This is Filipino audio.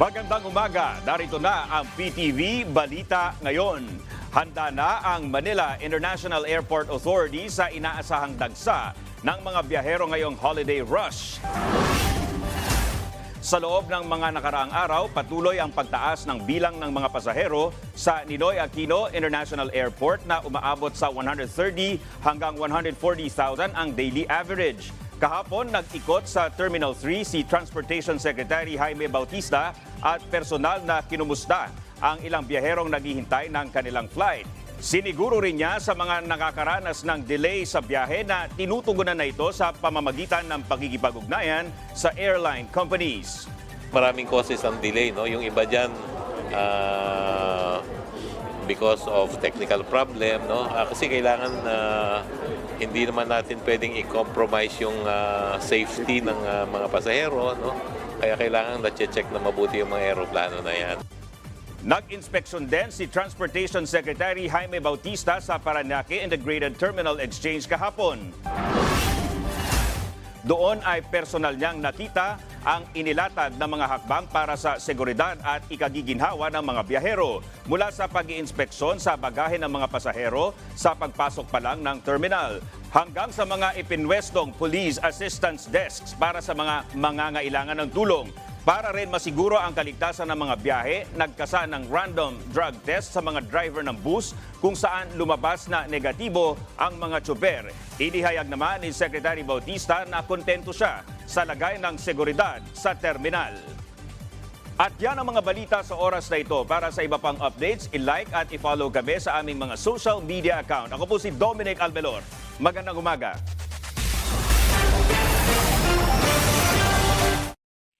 Magandang umaga, narito na ang PTV Balita ngayon. Handa na ang Manila International Airport Authority sa inaasahang dagsa ng mga biyahero ngayong holiday rush. Sa loob ng mga nakaraang araw, patuloy ang pagtaas ng bilang ng mga pasahero sa Ninoy Aquino International Airport na umaabot sa 130 hanggang 140,000 ang daily average. Kahapon, nag-ikot sa Terminal 3 si Transportation Secretary Jaime Bautista at personal na kinumusta ang ilang biyaherong naghihintay ng kanilang flight. Siniguro rin niya sa mga nakakaranas ng delay sa biyahe na tinutugunan na ito sa pamamagitan ng pagkikipag-ugnayan sa airline companies. Maraming causes ang delay, no? Yung iba diyan because of technical problem, no? Ah, kasi kailangan ah, hindi naman natin pwedeng i-compromise yung ah, safety ng ah, mga pasahero, no? Kaya kailangan na-check na mabuti yung mga eroplano na yan. Nag-inspeksyon din si Transportation Secretary Jaime Bautista sa Paranaque Integrated Terminal Exchange kahapon. Doon ay personal niyang nakita ang inilatad na mga hakbang para sa seguridad at ikagiginhawa ng mga biyahero mula sa pag iinspeksyon sa bagahe ng mga pasahero sa pagpasok pa lang ng terminal hanggang sa mga ipinwestong police assistance desks para sa mga mangangailangan ng tulong. Para rin masiguro ang kaligtasan ng mga biyahe, nagkasa ng random drug test sa mga driver ng bus kung saan lumabas na negatibo ang mga tsoper. Inihayag naman ni Secretary Bautista na kontento siya sa lagay ng seguridad sa terminal. At yan ang mga balita sa oras na ito. Para sa iba pang updates, i-like at i-follow kami sa aming mga social media account. Ako po si Dominic Albelor. Magandang umaga.